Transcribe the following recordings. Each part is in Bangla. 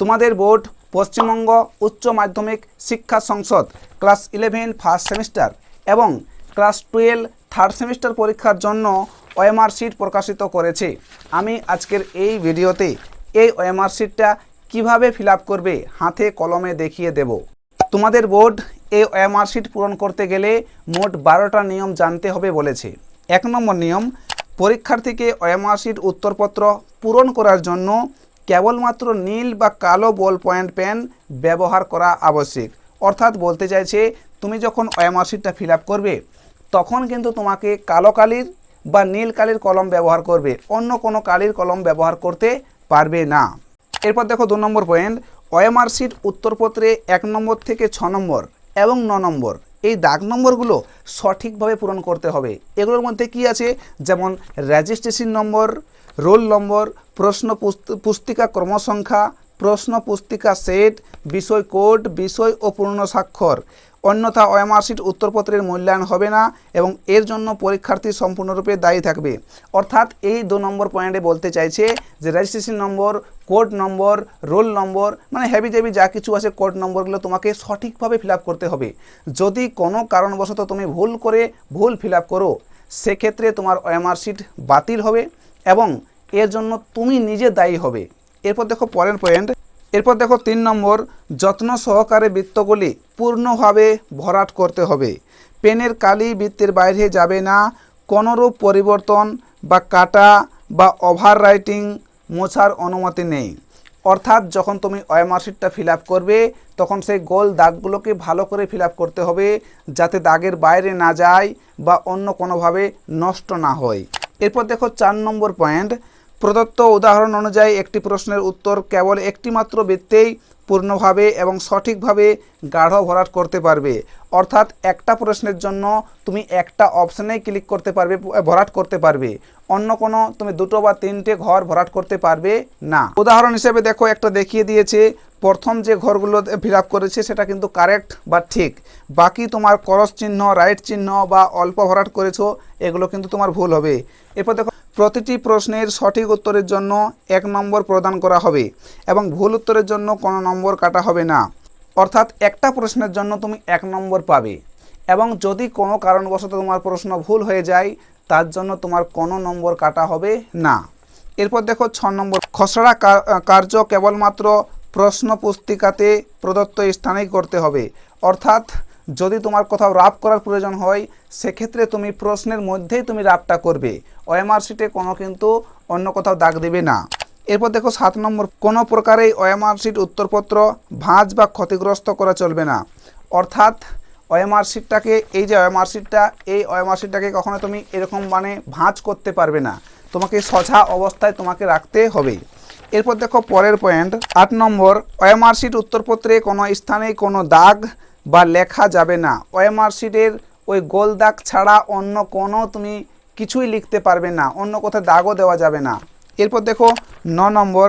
তোমাদের বোর্ড, পশ্চিমবঙ্গ উচ্চ মাধ্যমিক শিক্ষা সংসদ, ক্লাস ইলেভেন ফার্স্ট সেমিস্টার এবং ক্লাস টুয়েলভ থার্ড সেমিস্টার পরীক্ষার জন্য ওএমআর শিট প্রকাশিত করেছে। আমি আজকের এই ভিডিওতে এই ওএমআর শিটটা কীভাবে ফিল করবে হাতে কলমে দেখিয়ে দেব। তোমাদের বোর্ড এই ওএমআর শিট পূরণ করতে গেলে মোট বারোটা নিয়ম জানতে হবে বলেছে। এক নম্বর নিয়ম, পরীক্ষার্থীকে ওএমআর শিট উত্তরপত্র পূরণ করার জন্য কেবলমাত্র নীল বা কালো বল পয়েন্ট পেন ব্যবহার করা আবশ্যিক। অর্থাৎ বলতে চাইছে, তুমি যখন ওএমআর শিটটা ফিল করবে, তখন কিন্তু তোমাকে কালো কালির বা নীল কালির কলম ব্যবহার করবে, অন্য কোনো কালির কলম ব্যবহার করতে পারবে না। এরপর দেখো দু নম্বর পয়েন্ট ওএমআর শিট উত্তরপত্রে এক নম্বর থেকে ছ নম্বর এবং ন নম্বর। এই দাগ নম্বরগুলো সঠিকভাবে পূরণ করতে হবে। এগুলোর মধ্যে কি আছে? যেমন রেজিস্ট্রেশন নম্বর রোল নম্বর, প্রশ্ন পুস্ত- পুস্তিকা ক্রমসংখ্যা, প্রশ্ন পুস্তিকা সেট, বিষয় কোড, বিষয় ও পূর্ণ স্বাক্ষর। অন্যথা শিট উত্তরপত্রের মূল্যায়ন হবে না এবং এর জন্য পরীক্ষার্থী সম্পূর্ণরূপে দায়ী থাকবে। অর্থাৎ এই দু নম্বর পয়েন্টে বলতে চাইছে যে registration number code number roll number মানে হেভি জেবি যা কিছু আছে কোড নম্বরগুলো তোমাকে সঠিকভাবে ফিল করতে হবে। যদি কোনো কারণবশত তুমি ভুল করে ভুল ফিল করো, সেক্ষেত্রে তোমার শিট বাতিল হবে। এবং এর জন্য তুমি নিজে দায়ী হবে। এরপর দেখো পরের পয়েন্ট এরপর দেখো তিন নম্বর, যত্ন সহকারে বৃত্তগুলি পূর্ণভাবে ভরাট করতে হবে। পেনের কালি বৃত্তের বাইরে যাবে না। কোনোরূপ পরিবর্তন বা কাটা বা ওভার রাইটিং মোছার অনুমতি নেই। অর্থাৎ যখন তুমি ওএমআর শিটটা ফিল করবে, তখন সেই গোল দাগগুলোকে ভালো করে ফিল আপ করতে হবে যাতে দাগের বাইরে না যায় বা অন্য কোনোভাবে নষ্ট না হয়। এরপর দেখো চার নম্বর পয়েন্ট প্রদত্ত উদাহরণ অনুযায়ী একটি প্রশ্নের উত্তর কেবল একটিমাত্র বৃত্তেই পূর্ণভাবে এবং সঠিকভাবে গাঢ় ভরাট করতে পারবে। অর্থাৎ একটা প্রশ্নের জন্য তুমি একটা অপশানেই ক্লিক করতে পারবে, ভরাট করতে পারবে। অন্য কোনো তুমি দুটো বা তিনটে ঘর ভরাট করতে পারবে না। উদাহরণ হিসেবে দেখো, একটা দেখিয়ে দিয়েছে, প্রথম যে ঘরগুলো ফিল করেছে সেটা কিন্তু কারেক্ট বা ঠিক। বাকি তোমার করস চিহ্ন, রাইট চিহ্ন বা অল্প ভরাট করেছ, এগুলো কিন্তু তোমার ভুল হবে। এরপর দেখো, প্রতিটি প্রশ্নের সঠিক উত্তরের জন্য এক নম্বর প্রদান করা হবে এবং ভুল উত্তরের জন্য কোনো নম্বর কাটা হবে না। অর্থাৎ একটা প্রশ্নের জন্য তুমি এক নম্বর পাবে। এবং যদি কোনো কারণবশত তোমার প্রশ্ন ভুল হয়ে যায়, তার জন্য তোমার কোনো নম্বর কাটা হবে না। এরপর দেখো ছ নম্বর। খসড়া কার্য কেবলমাত্র প্রশ্ন পুস্তিকাতে প্রদত্ত স্থানেই করতে হবে। অর্থাৎ যদি তোমার কোথাও রাফ করার প্রয়োজন হয়, সেক্ষেত্রে তুমি প্রশ্নের মধ্যেই তুমি রাফটা করবে। ওএমআর শিটে কোনো কিন্তু অন্য কোথাও দাগ দেবে না। এরপর দেখো সাত নম্বর, কোনো প্রকারেই ওএমআর শিট উত্তরপত্র ভাঁজ বা ক্ষতিগ্রস্ত করা চলবে না। অর্থাৎ ওএমআর শিটটাকে এই যে ওএমআর শিটটা এই ওএমআর শিটটাকে কখনো তুমি এরকম মানে ভাঁজ করতে পারবে না। তোমাকে সোজা অবস্থায় তোমাকে রাখতে হবে। এরপর দেখো পরের পয়েন্ট আট নম্বর ওএমআর শিট উত্তরপত্রে কোনো স্থানে কোনো দাগ বা লেখা যাবে না। ওএমআর শিটের ওই গোল দাগ ছাড়া অন্য কোনো তুমি কিছুই লিখতে পারবে না। অন্য কোথাও দাগও দেওয়া যাবে না। এরপর দেখো, ন নম্বর,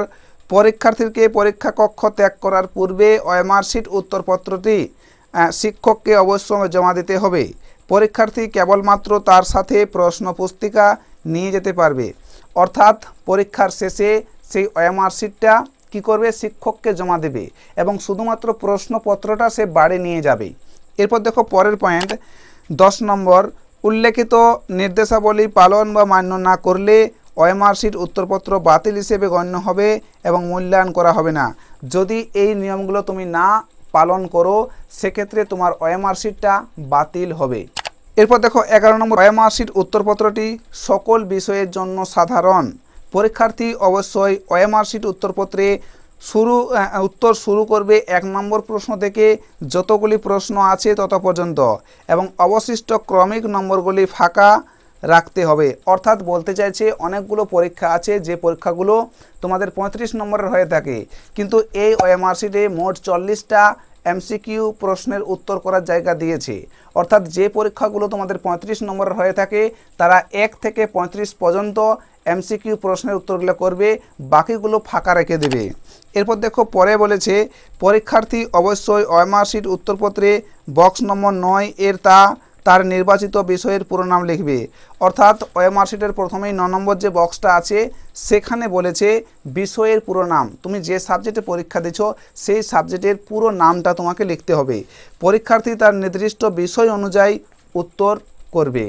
পরীক্ষার্থীকে পরীক্ষা কক্ষ ত্যাগ করার পূর্বে ওএমআর শিট উত্তরপত্রটি শিক্ষককে অবশ্যই জমা দিতে হবে। পরীক্ষার্থী কেবলমাত্র তার সাথে প্রশ্ন পুস্তিকা নিয়ে যেতে পারবে। অর্থাৎ পরীক্ষার শেষে সেই ওএমআর শিটটা কী করবে? শিক্ষককে জমা দেবে এবং শুধুমাত্র প্রশ্নপত্রটা সে বাড়ি নিয়ে যাবে। এরপর দেখো পরের পয়েন্ট, দশ নম্বর, উল্লেখিত নির্দেশাবলী পালন বা মান্য না করলে ওএমআর শিট উত্তরপত্র বাতিল হিসেবে গণ্য হবে এবং মূল্যায়ন করা হবে না। যদি এই নিয়মগুলো তুমি না পালন করো, সেক্ষেত্রে তোমার ওএমআর শিটটা বাতিল হবে। এরপর দেখো, এগারো নম্বর ওএমআর শিট উত্তরপত্রটি সকল বিষয়ের জন্য সাধারণ। পরীক্ষার্থী অবশ্যই ওএমআর শিট উত্তরপত্রে শুরু উত্তর শুরু করবে এক নম্বর প্রশ্ন থেকে যতগুলি প্রশ্ন আছে তত পর্যন্ত এবং অবশিষ্ট ক্রমিক নম্বরগুলি ফাঁকা। রাখতে হবে। অর্থাৎ বলতে চাইছে অনেকগুলো পরীক্ষা আছে, যে পরীক্ষাগুলো তোমাদের পঁয়ত্রিশ নম্বরের হয়ে থাকে। কিন্তু এই ওএমআর শিটে মোট চল্লিশটা এমসিকিউ প্রশ্নের উত্তর করার জায়গা দিয়েছে। অর্থাৎ যে পরীক্ষাগুলো তোমাদের পঁয়ত্রিশ নম্বরের হয়ে থাকে, তারা এক থেকে পঁয়ত্রিশ পর্যন্ত এমসিকিউ প্রশ্নের উত্তরগুলো করবে, বাকিগুলো ফাঁকা রেখে দেবে। এরপর দেখো, পরে বলেছে, পরীক্ষার্থী অবশ্যই ওএমআর শিট উত্তরপত্রে বক্স নম্বর নয় এর তা তার নির্বাচিত বিষয়ের পুরো নাম লিখবে। অর্থাৎ ওএমআর শিটের প্রথমেই ন নম্বর যে বক্সটা আছে, সেখানে বলেছে বিষয়ের পুরো নাম। তুমি যে সাবজেক্টে পরীক্ষা দিচ্ছ সেই সাবজেক্টের পুরো নামটা তোমাকে লিখতে হবে। পরীক্ষার্থী তার নির্দিষ্ট বিষয় অনুযায়ী উত্তর করবে।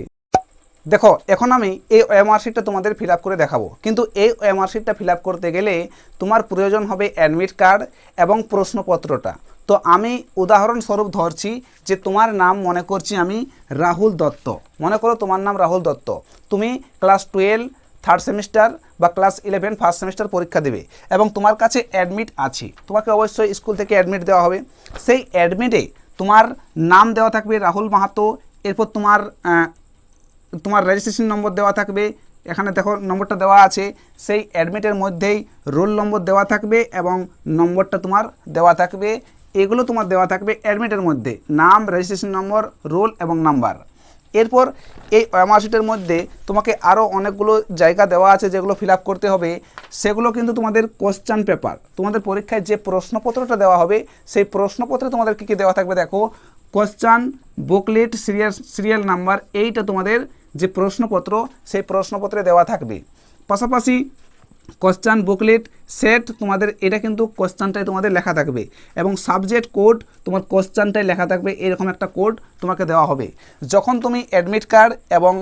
দেখো, এখন আমি এই ওএমআর শিটটা তোমাদের ফিল করে দেখাবো। কিন্তু এই ওএমআর শিটটা ফিল করতে গেলে তোমার প্রয়োজন হবে অ্যাডমিট কার্ড এবং প্রশ্নপত্রটা। তো আমি উদাহরণস্বরূপ ধরছি যে তোমার নাম মনে করছি আমি রাহুল দত্ত। মনে করো তোমার নাম রাহুল দত্ত। তুমি ক্লাস টুয়েলভ থার্ড সেমিস্টার বা ক্লাস ইলেভেন ফার্স্ট সেমিস্টার পরীক্ষা দেবে এবং তোমার কাছে অ্যাডমিট আছে। তোমাকে অবশ্যই স্কুল থেকে অ্যাডমিট দেওয়া হবে। সেই অ্যাডমিটে তোমার নাম দেওয়া থাকবে রাহুল মাহাতো, এরপর তোমার তোমার রেজিস্ট্রেশন নম্বর দেওয়া থাকবে। এখানে দেখো নম্বরটা দেওয়া আছে। সেই অ্যাডমিটের মধ্যেই রোল নম্বর দেওয়া থাকবে এবং নম্বরটা তোমার দেওয়া থাকবে। এগুলো তোমার দেওয়া থাকবে অ্যাডমিটের মধ্যে। নাম রেজিস্ট্রেশন নম্বর রোল এবং নাম্বার এরপর এই ওয়ামার্কশিটের মধ্যে তোমাকে আরও অনেকগুলো জায়গা দেওয়া আছে যেগুলো ফিল করতে হবে। সেগুলো কিন্তু তোমাদের কোশ্চান পেপার তোমাদের পরীক্ষায় যে প্রশ্নপত্রটা দেওয়া হবে, সেই প্রশ্নপত্রে তোমাদের কী কী দেওয়া থাকবে দেখো। Question booklet serial serial number এইটা তোমাদের যে প্রশ্নপত্র, সেই প্রশ্নপত্রে দেওয়া থাকবে। পাশাপাশি কোশ্চান বুকলেট সেট তোমাদের, এটা কিন্তু কোশ্চানটাই তোমাদের লেখা থাকবে এবং সাবজেক্ট কোড তোমার কোশ্চানটাই লেখা থাকবে, এরকম একটা কোড তোমাকে দেওয়া হবে। যখন তুমি অ্যাডমিট কার্ড এবং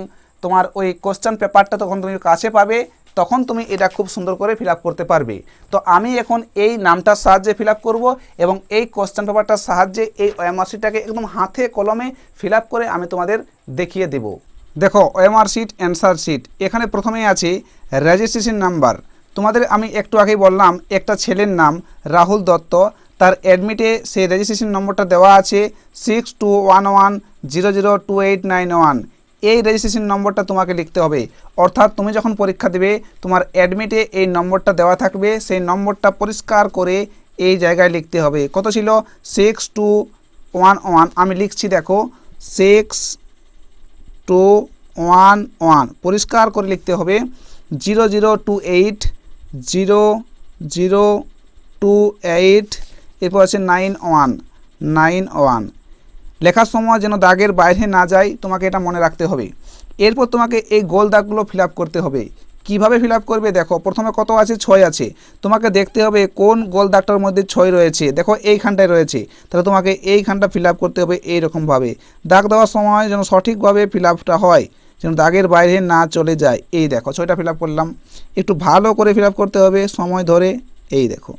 তোমার ওই কোশ্চান পেপারটা তখন তুমি কাছে পাবে, তখন তুমি এটা খুব সুন্দর করে ফিল করতে পারবে। তো আমি এখন এই নামটার সাহায্যে ফিল করব এবং এই কোশ্চেন পেপারটার সাহায্যে এই ওএমআরসিটাকে একদম হাতে কলমে ফিল করে আমি তোমাদের দেখিয়ে দেব। দেখো ওএমআর শিট অ্যান্সার শিট এখানে প্রথমেই আছে রেজিস্ট্রেশন নাম্বার তোমাদের আমি একটু আগেই বললাম, একটা ছেলের নাম রাহুল দত্ত। তার অ্যাডমিটে সেই রেজিস্ট্রেশন নম্বরটা দেওয়া আছে six two one one zero zero two eight nine one এই রেজিস্ট্রেশন নম্বরটা তোমাকে লিখতে হবে। অর্থাৎ তুমি যখন পরীক্ষা দেবে, তোমার অ্যাডমিটে এই নম্বরটা দেওয়া থাকবে। সেই নম্বরটা পরিষ্কার করে এই জায়গায় লিখতে হবে। কত ছিল? সিক্স টু ওয়ান ওয়ান আমি লিখছি, দেখো সিক্স টু ওয়ান ওয়ান পরিষ্কার করে লিখতে হবে। Zero zero two eight zero zero, two, eight, এরপর আছে নাইন, ওয়ান নাইন, ওয়ান। লেখার সময় যেন দাগের বাইরে না যায়, তোমাকে এটা মনে রাখতে হবে। এরপর তোমাকে এই গোল দাগগুলো ফিল করতে হবে। কীভাবে ফিল করবে? দেখো, প্রথমে কত আছে? ছয় আছে। তোমাকে দেখতে হবে কোন গোল দাগটার মধ্যে ছয় রয়েছে। দেখো, এইখানটায় রয়েছে। তাহলে তোমাকে এইখানটা ফিল করতে হবে এইরকমভাবে। দাগ দেওয়ার সময় যেন সঠিকভাবে ফিল হয়। যেন দাগের বাইরে না চলে যায়। এই দেখো, ছয়টা ফিল করলাম। একটু ভালো করে ফিল করতে হবে সময় ধরে। এই দেখো।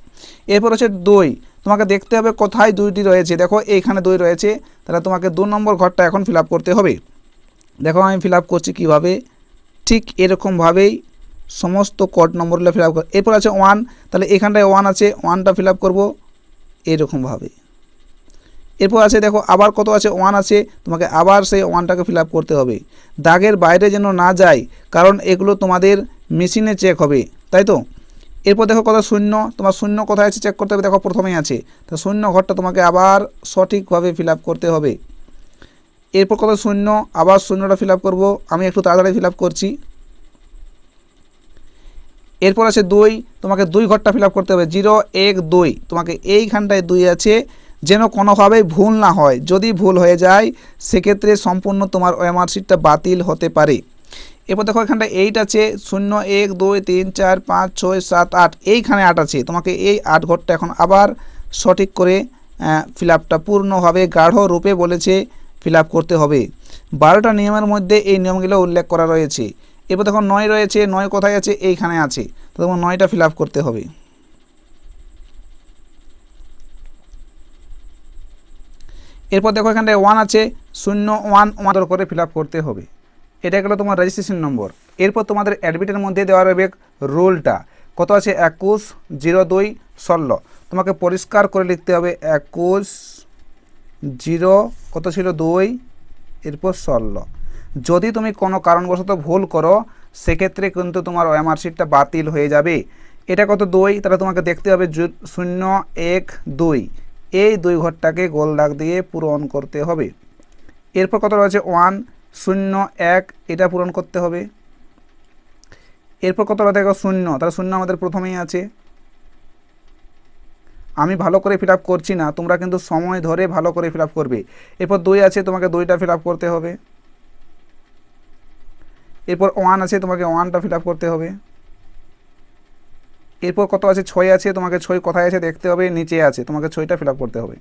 এরপর হচ্ছে দই। তোমাকে দেখতে হবে কোথায় দুইটি রয়েছে। দেখো, এইখানে দই রয়েছে। তাহলে তোমাকে দু নম্বর ঘরটা এখন ফিল করতে হবে। দেখো, আমি ফিল করছি কীভাবে? ঠিক এরকমভাবেই সমস্ত কোড নম্বরগুলো ফিল আপ এরপর আছে ওয়ান তাহলে এখানটায় ওয়ান আছে ওয়ানটা ফিল আপ করব। এরকমভাবে। এরপর আছে, দেখো, আবার কত আছে? ওয়ান আছে। তোমাকে আবার সেই ওয়ানটাকে ফিল করতে হবে। দাগের বাইরে যেন না যায়, কারণ এগুলো তোমাদের মেশিনে চেক হবে, তাই তো? এরপর দেখো কত শূন্য। তোমার শূন্য কোথায় আছে? চেক করতে হবে। দেখো, প্রথমেই আছে। তো শূন্য ঘরটা তোমাকে আবার সঠিকভাবে ফিল করতে হবে। এরপর কত শূন্য? আবার শূন্যটা ফিল করব। আমি একটু তাড়াতাড়ি ফিল করছি। এরপর আছে দুই। তোমাকে দুই ঘরটা ফিল করতে হবে। জিরো এক, দুই। তোমাকে এইখানটায় দুই আছে। যেন কোনোভাবেই ভুল না হয়। যদি ভুল হয়ে যায়, সেক্ষেত্রে সম্পূর্ণ তোমার ওএমআর সিটটা বাতিল হতে পারে। এরপর দেখো, এখানটা এইট আছে, শূন্য এক, দুই, তিন, চার, পাঁচ, ছয়, সাত, আট, এইখানে আট আছে। তোমাকে এই আট ঘরটা এখন আবার সঠিক করে ফিল আপটা পূর্ণভাবে গাঢ় রূপে বলেছে ফিল করতে হবে। বারোটা নিয়মের মধ্যে এই নিয়মগুলো উল্লেখ করা রয়েছে। এরপর দেখো, নয় রয়েছে, নয় কোথায় আছে? এইখানে আছে। তো তোমার নয়টা ফিল করতে হবে। এরপর দেখো এখানটায় ওয়ান আছে, শূন্য ওয়ান ওয়ান করে ফিল করতে হবে। এটা গেলো তোমার রেজিস্ট্রেশন নম্বর এরপর তোমাদের অ্যাডমিটের মধ্যে দেওয়া রয়েছে রোলটা। কত আছে? একুশ, জিরো, দুই, ষোলো। তোমাকে পরিষ্কার করে লিখতে হবে একুশ, জিরো, কত ছিল? দুই, এরপর ষোলো। যদি তুমি কোনো কারণবশত ভুল করো, সেক্ষেত্রে কিন্তু তোমার ওএমআর শিটটা বাতিল হয়ে যাবে। এটা কত? দুই, তাহলে তোমাকে দেখতে হবে শূন্য, এক, দুই। এই দুই ঘরটাকে গোল দাগ দিয়ে পূরণ করতে হবে। এরপর কত রয়েছে? ওয়ান, শূন্য, এক, এটা পূরণ করতে হবে। এরপর কত রয়েছে? শূন্য। তাহলে শূন্য আমাদের প্রথমেই আছে। আমি ভালো করে ফিল করছি না, তোমরা কিন্তু সময় ধরে ভালো করে ফিল করবে। এরপর দুই আছে, তোমাকে দুইটা ফিল করতে হবে। এরপর ওয়ান আছে, তোমাকে ওয়ানটা ফিল করতে হবে। এরপর কত আছে? ছয় আছে, তোমাকে ছয় কোথায় আছে দেখতে হবে, নিচে আছে, তোমাকে ছয়টা ফিল করতে হবে।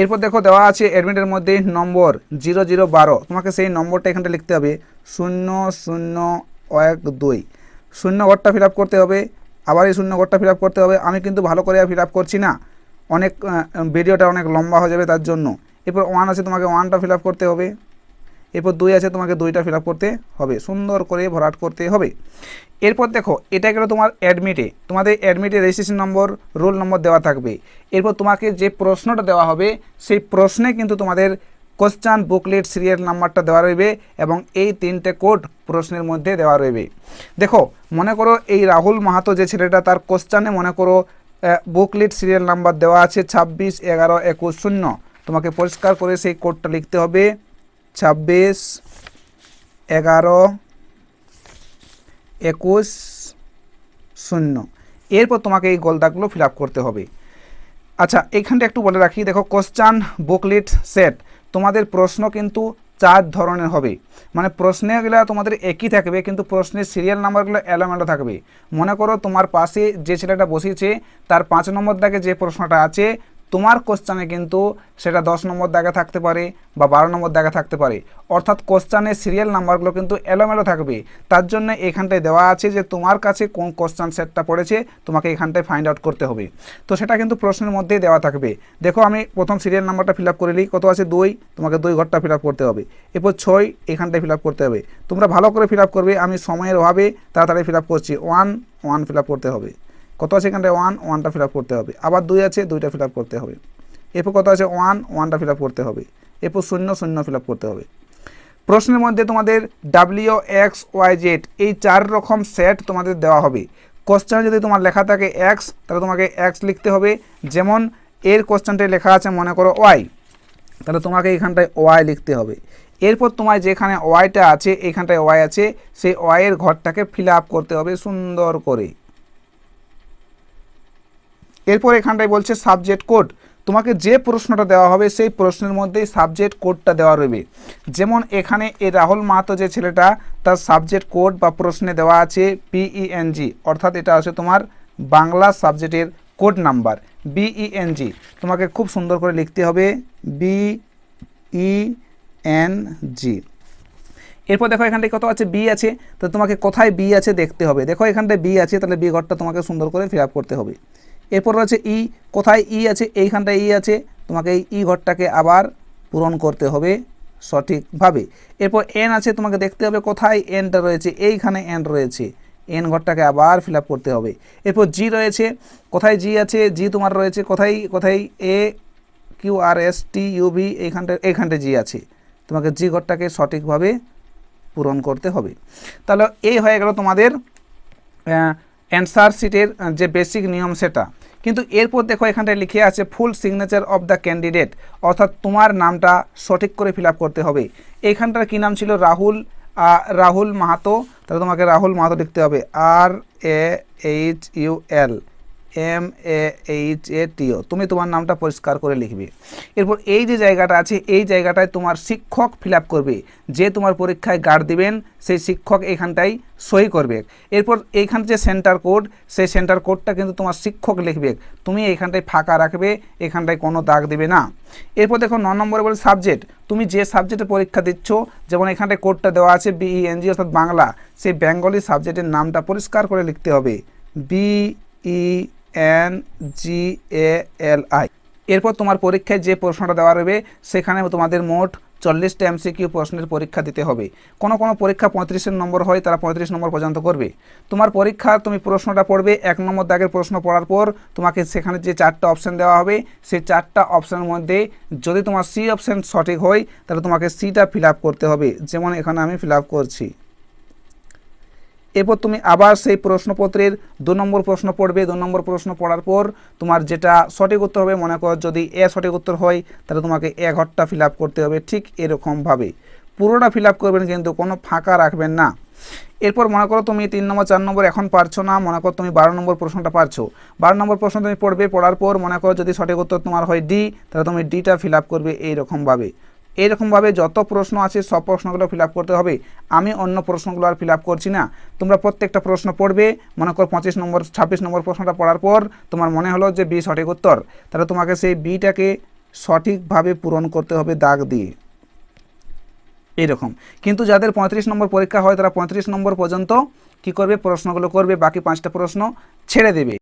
এরপর দেখো দেওয়া আছে অ্যাডমিটের মধ্যে নম্বর জিরো জিরো বারো। তোমাকে সেই নম্বরটা এখানটা লিখতে হবে, শূন্য শূন্য এক দুই। শূন্য ঘরটা ফিল করতে হবে, আবার এই শূন্য ঘরটা ফিল করতে হবে। আমি কিন্তু ভালো করে ফিল করছি না। অনেক ভিডিওটা অনেক লম্বা হয়ে যাবে তার জন্য। এরপর ওয়ান আছে, তোমাকে ওয়ানটা ফিল করতে হবে। এরপর দুই আছে, তোমাকে দুইটা ফিল করতে হবে। সুন্দর করে ভরাট করতে হবে। এরপর দেখো, এটা গেলো তোমার অ্যাডমিটে তোমাদের অ্যাডমিটে রেজিস্ট্রেশন নম্বর রোল নম্বর দেওয়া থাকবে। এরপর তোমাকে যে প্রশ্নটা দেওয়া হবে, সেই প্রশ্নে কিন্তু তোমাদের কোশ্চান বুকলেট সিরিয়াল নাম্বারটা দেওয়া রইবে এবং এই তিনটে কোড প্রশ্নের মধ্যে দেওয়া রইবে। দেখো, মনে করো এই রাহুল মাহাতো যে ছেলেটা, তার কোশ্চানে মনে করো বুকলেট সিরিয়াল নাম্বার দেওয়া আছে, ছাব্বিশ, এগারো, একুশ, শূন্য। তোমাকে পরিষ্কার করে সেই কোডটা লিখতে হবে। ছাব্বিশ, এগারো, একুশ, শূন্য। এরপর তোমাকে এই গোলদাগগুলো ফিল করতে হবে। আচ্ছা এইখানটা একটু বলে রাখি। দেখো, কোশ্চান, বুকলেট, সেট। তোমাদের প্রশ্ন কিন্তু চার ধরনের হবে। মানে প্রশ্নগুলো তোমাদের একই থাকবে, কিন্তু প্রশ্নের সিরিয়াল নাম্বারগুলো এলোমেলো থাকবে। মনে করো তোমার পাশে যে ছেলেটা বসিয়েছে তার পাঁচ নম্বর দাগে যে প্রশ্নটা আছে তোমার কোশ্চানে কিন্তু সেটা দশ নম্বর দাগে থাকতে পারে বা বারো নম্বর দাগে থাকতে পারে। অর্থাৎ কোশ্চানের সিরিয়াল নাম্বারগুলো কিন্তু এলোমেলো থাকবে। তার জন্য এখানটায় দেওয়া আছে যে তোমার কাছে কোন কোশ্চান সেটটা পড়েছে, তোমাকে এখানটায় ফাইন্ড আউট করতে হবে। তো সেটা কিন্তু প্রশ্নের মধ্যেই দেওয়া থাকবে। দেখো আমি প্রথম সিরিয়াল নাম্বারটা ফিল আপ করে নিই। কত আছে? দুই। তোমাকে দুই ঘরটা ফিল আপ করতে হবে। এরপর ছয়, এখানটায় ফিল আপ করতে হবে। তোমরা ভালো করে ফিল আপ করবে। আমি সময়ের অভাবে তাড়াতাড়ি ফিল আপ করছি। ওয়ান ওয়ান ফিল আপ করতে হবে। কত আছে এখানটায়? ওয়ান ওয়ানটা ফিল করতে হবে। আবার দুই আছে, দুইটা ফিল করতে হবে। এরপর কত আছে? ওয়ান ওয়ানটা ফিল করতে হবে। এরপর শূন্য শূন্য ফিল করতে হবে। প্রশ্নের মধ্যে তোমাদের ডাব্লিউ এক্স ওয়াই জেড এই চার রকম সেট তোমাদের দেওয়া হবে। কোশ্চেন যদি তোমার লেখা থাকে এক্স তাহলে তোমাকে এক্স লিখতে হবে। যেমন এর কোশ্চেনটায় লেখা আছে, মনে করো ওয়াই তাহলে তোমাকে এখানটায় ওয়াই লিখতে হবে। এরপর তোমার যেখানে ওয়াইটা আছে, এখানটায় ওয়াই আছে, সেই ওয়াইয়ের ঘরটাকে ফিল করতে হবে সুন্দর করে। এরপর এখানটায় বলছে সাবজেক্ট কোড তোমাকে যে প্রশ্নটা দেওয়া হবে, সেই প্রশ্নের মধ্যেই সাবজেক্ট কোডটা দেওয়া রইবে। যেমন এখানে এই রাহুল মাহাতো যে ছেলেটা, তার সাবজেক্ট কোড বা প্রশ্নে দেওয়া আছে পিইএনজি অর্থাৎ এটা আছে তোমার বাংলা সাবজেক্টের কোড নাম্বার বিইএনজি তোমাকে খুব সুন্দর করে লিখতে হবে বি ই এন জি এরপর দেখো এখানটায় কত আছে? বি আছে। তো তোমাকে কোথায় বি আছে দেখতে হবে। দেখো এখানটায় বি আছে, তাহলে বি ঘরটা তোমাকে সুন্দর করে ফিল করতে হবে। এরপর রয়েছে ই, কোথায় ই আছে? এইখানটায় ই আছে। তোমাকে এই ই ঘরটাকে আবার পূরণ করতে হবে সঠিকভাবে। এরপর এন আছে, তোমাকে দেখতে হবে কোথায় এনটা রয়েছে। এইখানে এন রয়েছে। এন ঘরটাকে আবার ফিল করতে হবে। এরপর জি রয়েছে। কোথায় জি আছে? জি তোমার রয়েছে কোথায়? কোথায়? A, Q, R, S, T UV এইখানটা এইখানটা জি আছে। তোমাকে জি ঘরটাকে সঠিকভাবে পূরণ করতে হবে। তাহলে এই হয়ে গেল তোমাদের অ্যান্সার শিটের যে বেসিক নিয়ম সেটা। কিন্তু এরপর দেখো এখানটায় লিখে আছে full signature of the candidate, অর্থাৎ তোমার নামটা সঠিক করে ফিল করতে হবে। এখানটার কী নাম ছিল? রাহুল রাহুল মাহাতো। তাহলে তোমাকে রাহুল মাহাতো লিখতে হবে। R A H U L M A H A T O তুমি তোমার নামটা পরিষ্কার করে লিখবে। এরপর এই যে জায়গাটা আছে, এই জায়গাটায় তোমার শিক্ষক ফিল করবে। যে তোমার পরীক্ষায় গার্ড দিবেন সেই শিক্ষক এখানটাই সই করবে। এরপর এইখান যে সেন্টার কোড সেই সেন্টার কোডটা কিন্তু তোমার শিক্ষক লিখবে। তুমি এইখানটায় ফাঁকা রাখবে, এখানটায় কোনো দাগ দিবে না। এরপর দেখো ন নম্বরে বলে সাবজেক্ট তুমি যে সাবজেক্টে পরীক্ষা দিচ্ছ, যেমন এখানটায় কোডটা দেওয়া আছে বিইএনজি অর্থাৎ বাংলা, সেই বেঙ্গলি সাবজেক্টের নামটা পরিষ্কার করে লিখতে হবে। B E N G A L I এরপর তোমার পরীক্ষায় যে প্রশ্নটা দেওয়া রবে সেখানে তোমাদের মোট চল্লিশটা এমসিকিউ প্রশ্নের পরীক্ষা দিতে হবে। কোনো কোনো পরীক্ষা পঁয়ত্রিশের নম্বর হয়, তারা পঁয়ত্রিশ নম্বর পর্যন্ত করবে। তোমার পরীক্ষা, তুমি প্রশ্নটা পড়বে, এক নম্বর দাগের প্রশ্ন পড়ার পর তোমাকে সেখানে যে চারটা অপশান দেওয়া হবে, সেই চারটা অপশানের মধ্যে যদি তোমার সি অপশান সঠিক হয়, তাহলে তোমাকে সিটা ফিল করতে হবে। যেমন এখানে আমি ফিল করছি। এরপর তুমি আবার সেই প্রশ্নপত্রের দু নম্বর প্রশ্ন পড়বে, দু নম্বর প্রশ্ন পড়ার পর তোমার যেটা সঠিক উত্তর হবে মনে করো যদি এ সঠিক উত্তর হয়, তাহলে তোমাকে এ ঘরটা ফিল করতে হবে ঠিক এরকমভাবে। পুরোটা ফিল করবেন কিন্তু কোনো ফাঁকা রাখবেন না। এরপর মনে করো তুমি তিন নম্বর, চার নম্বর এখন পারছ না, মনে করো তুমি বারো নম্বর প্রশ্নটা পারছ। বারো নম্বর প্রশ্ন তুমি পড়বে, পড়ার পর মনে করো যদি সঠিক উত্তর তোমার হয় ডি তাহলে তুমি ডিটা ফিল করবে এইরকমভাবে। এইরকমভাবে যত প্রশ্ন আছে সব প্রশ্নগুলো ফিল করতে হবে। আমি অন্য প্রশ্নগুলো আর ফিল করছি না। তোমরা প্রত্যেকটা প্রশ্ন পড়বে। মনে করো পঁচিশ নম্বর, ছাব্বিশ নম্বর প্রশ্নটা পড়ার পর তোমার মনে হলো যে বি সঠিক উত্তর। তাহলে তোমাকে সেই বিটাকে সঠিকভাবে পূরণ করতে হবে দাগ দিয়ে। এইরকম কিন্তু যাদের পঁয়ত্রিশ নম্বর পরীক্ষা হয়, তারা পঁয়ত্রিশ নম্বর পর্যন্ত কি করবে? প্রশ্নগুলো করবে। বাকি পাঁচটা প্রশ্ন ছেড়ে দেবে।